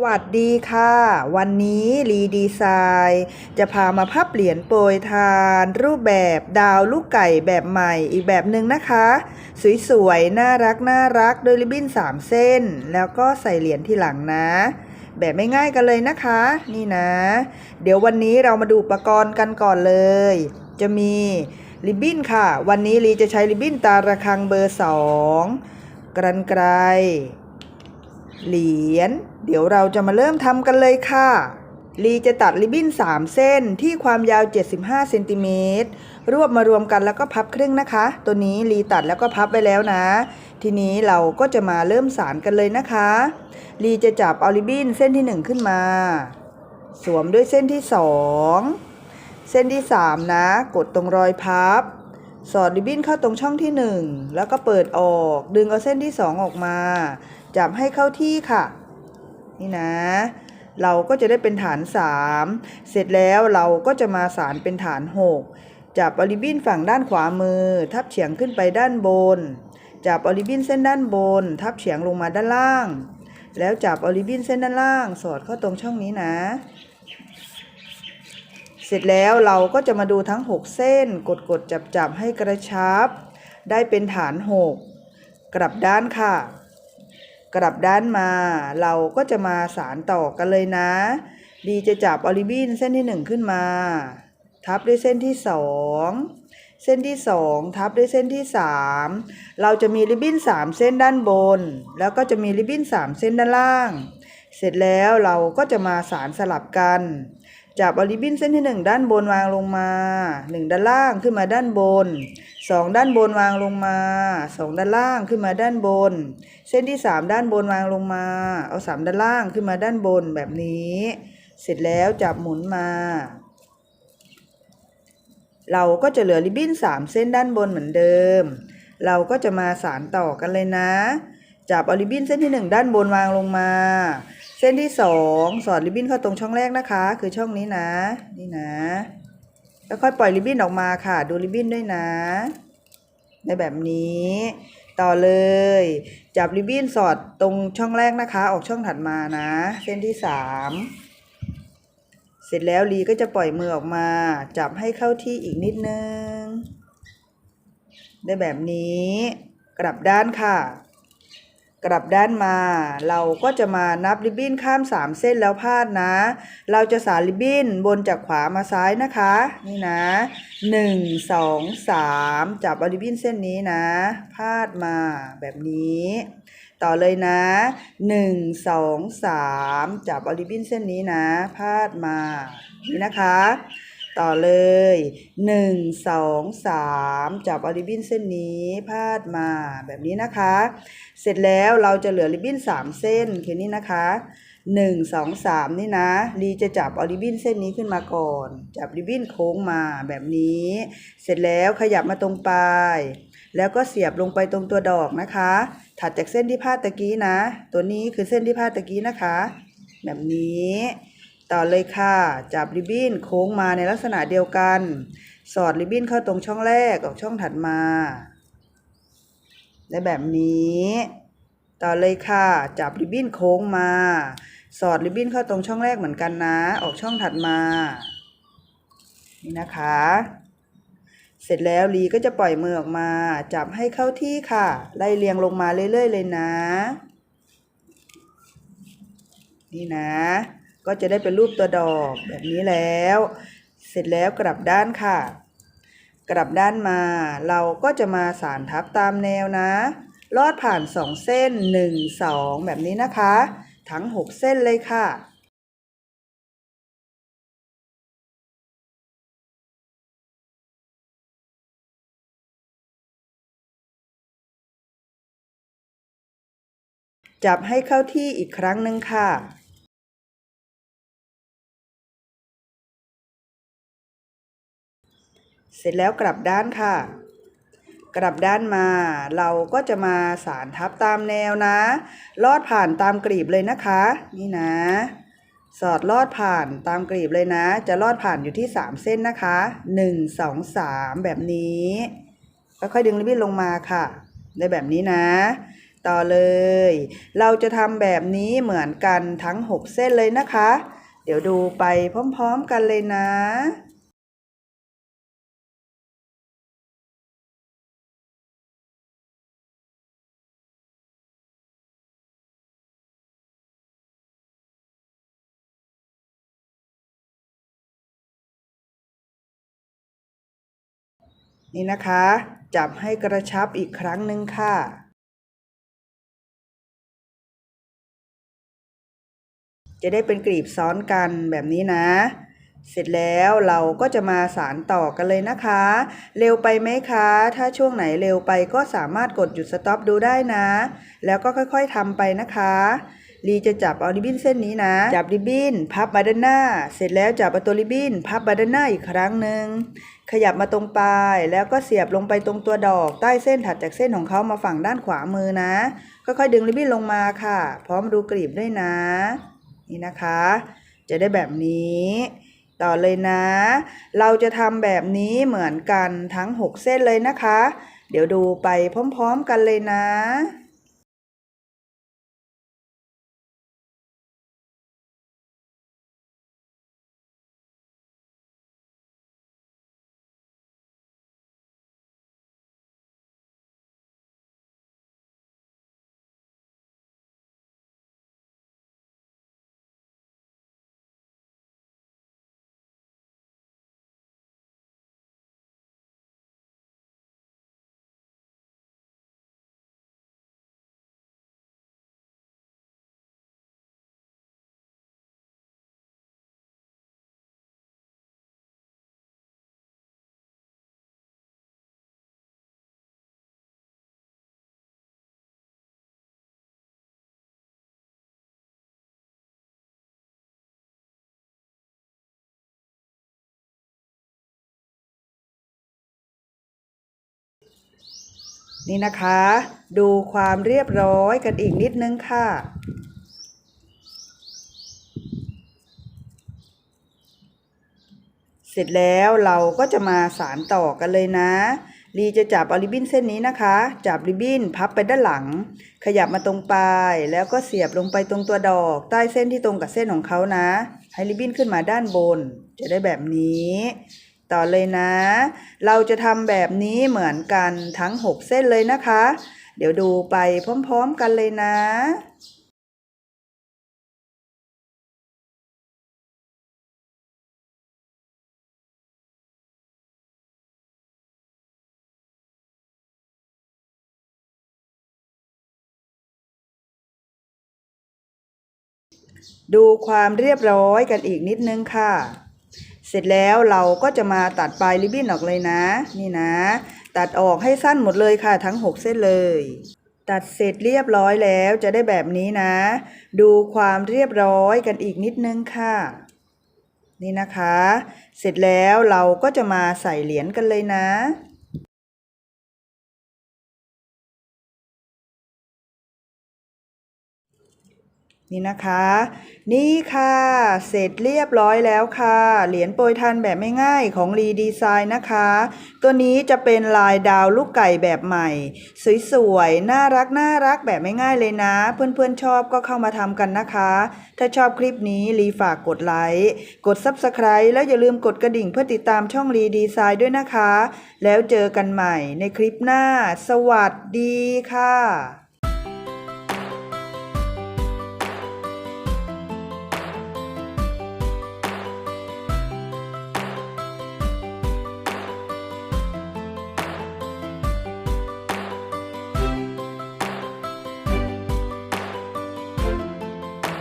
สวัสดีค่ะ วันนี้รีดีไซน์จะพามาพับเหรียญโปรยทาน รูปแบบดาวลูกไก่แบบใหม่อีกแบบหนึ่งนะคะ สวยๆ น่ารักน่ารักโดยริบบิ้น 3 เส้น แล้วก็ใส่เหรียญที่หลังนะ แบบไม่ง่ายกันเลยนะคะ นี่นะ เดี๋ยววันนี้เรามาดูอุปกรณ์กันก่อนเลย จะมีริบบิ้นค่ะ วันนี้รีจะใช้ริบบิ้นตาระคังเบอร์ 2 กรันไกรเหรียญ เดี๋ยวเราจะมาเริ่มทำกันเลยค่ะ ลีจะตัดริบบิ้น 3 เส้นที่ความยาว 75เซนติเมตรรวบมารวมกันแล้วก็พับครึ่งนะคะ ตัวนี้ลีตัดแล้วก็พับไปแล้วนะ ทีนี้เราก็จะมาเริ่มสารกันเลยนะคะลีจะจับเอาริบบิ้นเส้นที่ 1 ขึ้นมา สวมด้วยเส้นที่ 2 เส้นที่ 3 นะ กดตรงรอยพับ สอดริบบิ้นเข้าตรงช่องที่ 1 แล้วก็เปิดออก ดึงเอาเส้นที่ 2 ออกมา จับให้เข้าที่ค่ะ นี่นะ เราก็จะได้เป็นฐาน 3 เสร็จแล้วเราก็จะมาสารเป็นฐาน 6 จับอลิบินฝั่งด้านขวามือ ทับเฉียงขึ้นไปด้านบน จับอลิบินเส้นด้านบน ทับเฉียงลงมาด้านล่าง แล้วจับอลิบินเส้นด้านล่าง สอดเข้าตรงช่องนี้นะ เสร็จแล้วเราก็จะมาดูทั้ง 6 เส้น กดกดจับจับให้กระชับ ได้เป็นฐาน 6 กลับด้านค่ะ กลับด้านมา เราก็จะมาสารต่อกันเลยนะ ดีจะจับออลิบินเส้นที่ 1 ขึ้นมา ทับด้วยเส้นที่ 2 เส้นที่ 2 ทับด้วยเส้นที่ 3 เราจะมีริบบิ้น 3 เส้นด้านบน แล้วก็จะมีริบบิ้น 3 เส้นด้านล่าง เสร็จแล้วเราก็จะมาสารสลับกันจับออลิบินเส้นที่ 1 ด้านบนวางลงมา 1 ด้านล่างขึ้นมาด้านบน 2ด้านบนวางลงมา2ด้านล่างขึ้นมาด้านบน เส้นที่3ด้านบนวางลงมา เอา3ด้านล่างขึ้นมาด้านบนแบบนี้ เสร็จแล้วจับหมุนมา เราก็จะเหลือริบบิ้น3เส้นด้านบนเหมือนเดิม เราก็จะมาสารต่อกันเลยนะ จับเอาริบบิ้นเส้นที่1ด้านบนวางลงมา เส้นที่2สอดริบบิ้นเข้าตรงช่องแรกนะคะ คือช่องนี้นะ นี่นะ ค่อยปล่อยริบบิ้นออกมาค่ะ ดูริบบิ้นด้วยนะ ในแบบนี้ ต่อเลย จับริบบิ้นสอดตรงช่องแรกนะคะ ออกช่องถัดมานะ เส้นที่3เสร็จแล้วลีก็จะปล่อยมือออกมา จับให้เข้าที่อีกนิดนึง ได้แบบนี้ กลับด้านค่ะ กลับด้านมา เราก็จะมานับริบบิ้นข้าม 3 เส้นแล้วพาดนะ เราจะสารริบบิ้นบนจากขวามาซ้ายนะคะ นี่นะ 1 2 3 จับเอาริบบิ้นเส้นนี้นะ พาดมาแบบนี้ ต่อเลยนะ 1 2 3 จับเอาริบบิ้นเส้นนี้นะ พาดมา นี่นะคะ ต่อเลย1 2 3จับเอาริบบิ้นเส้นนี้พาดมาแบบนี้นะคะ เสร็จแล้วเราจะเหลือริบบิ้น3เส้นคือนี่นะคะ1 2 3นี่นะลีจะจับเอาริบบิ้นเส้นนี้ขึ้นมาก่อน จับริบบิ้นโค้งมาแบบนี้ เสร็จแล้วขยับมาตรงปลายแล้วก็เสียบลงไปตรงตัวดอกนะคะ ถัดจากเส้นที่พาดตะกี้นะ ตัวนี้คือเส้นที่พาดตะกี้นะคะ แบบนี้ ต่อเลยค่ะ จับริบบิ้นโค้งมาในลักษณะเดียวกัน สอดริบบิ้นเข้าตรงช่องแรกออกช่องถัดมาได้แบบนี้ ต่อเลยค่ะ จับริบบิ้นโค้งมา สอดริบบิ้นเข้าตรงช่องแรกเหมือนกันนะ ออกช่องถัดมา นี่นะคะ เสร็จแล้วลีก็จะปล่อยมือออกมา จับให้เข้าที่ค่ะ ไล่เรียงลงมาเรื่อยๆเลยนะ นี่นะ ก็จะได้เป็นรูปตัวดอกแบบนี้แล้ว เสร็จแล้วกลับด้านค่ะ กลับด้านมา เราก็จะมาสานทับตามแนวนะ ลอดผ่าน2เส้น1 2แบบนี้นะคะ ทั้ง6เส้นเลยค่ะจับให้เข้าที่อีกครั้งหนึ่งค่ะ เสร็จแล้วกลับด้านค่ะ กลับด้านมา เราก็จะมาสารทับตามแนวนะ ลอดผ่านตามกรีบเลยนะคะ นี่นะ สอดลอดผ่านตามกรีบเลยนะ จะลอดผ่านอยู่ที่ 3 เส้นนะคะ 1 2 3 แบบนี้ค่อยๆดึงริบบิ้นลงมาค่ะ ได้แบบนี้นะ ต่อเลย เราจะทำแบบนี้เหมือนกันทั้ง 6 เส้นเลยนะคะ เดี๋ยวดูไปพร้อมๆกันเลยนะ นี่นะคะ จับให้กระชับอีกครั้งหนึ่งค่ะ จะได้เป็นกลีบซ้อนกันแบบนี้นะ เสร็จแล้วเราก็จะมาสารต่อกันเลยนะคะ เร็วไปไหมคะ ถ้าช่วงไหนเร็วไปก็สามารถกดหยุดสต็อปดูได้นะ แล้วก็ค่อยๆทำไปนะคะ ลีจะจับเอาริบบิ้นเส้นนี้นะ จับริบบิ้น พับมาด้านหน้า เสร็จแล้วจับเอาตัวริบบิ้น พับมาด้านหน้าอีกครั้งหนึ่งขยับมาตรงปลายแล้วก็เสียบลงไปตรงตัวดอกใต้เส้นถัดจากเส้นของเขามาฝั่งด้านขวามือนะค่อยๆดึงริบบิ้นลงมาค่ะ พร้อมดูกลีบด้วยนะ นี่นะคะ จะได้แบบนี้ต่อเลยนะ เราจะทำแบบนี้เหมือนกันทั้ง 6 เส้นเลยนะคะ เดี๋ยวดูไปพร้อมๆกันเลยนะ นี่นะคะ ดูความเรียบร้อยกันอีกนิดนึงค่ะเสร็จแล้วเราก็จะมาสารต่อกันเลยนะ ลีจะจับเอาริบบิ้นเส้นนี้นะคะ จับริบบิ้นพับไปด้านหลัง ขยับมาตรงปลาย แล้วก็เสียบลงไปตรงตัวดอก ใต้เส้นที่ตรงกับเส้นของเขานะ ให้ริบบิ้นขึ้นมาด้านบน จะได้แบบนี้ ต่อเลยนะ เราจะทำแบบนี้เหมือนกันทั้ง 6 เส้นเลยนะคะ เดี๋ยวดูไปพร้อมๆกันเลยนะดูความเรียบร้อยกันอีกนิดนึงค่ะ เสร็จแล้วเราก็จะมาตัดปลายริบบิ้นออกเลยนะ นี่นะ ตัดออกให้สั้นหมดเลยค่ะ ทั้ง 6 เส้นเลย ตัดเสร็จเรียบร้อยแล้วจะได้แบบนี้นะ ดูความเรียบร้อยกันอีกนิดนึงค่ะ นี่นะคะ เสร็จแล้วเราก็จะมาใส่เหรียญกันเลยนะ นี่นะคะ นี่ค่ะ เสร็จเรียบร้อยแล้วค่ะ เหรียญโปรยทานแบบไม่ง่ายของรีดีไซน์นะคะ ตัวนี้จะเป็นลายดาวลูกไก่แบบใหม่ สวยๆ น่ารักน่ารักแบบไม่ง่ายเลยนะ เพื่อนๆชอบก็เข้ามาทำกันนะคะ ถ้าชอบคลิปนี้รีฝากกดไลค์กด Subscribe แล้วอย่าลืมกดกระดิ่งเพื่อติดตามช่องรีดีไซน์ด้วยนะคะ แล้วเจอกันใหม่ในคลิปหน้า สวัสดีค่ะ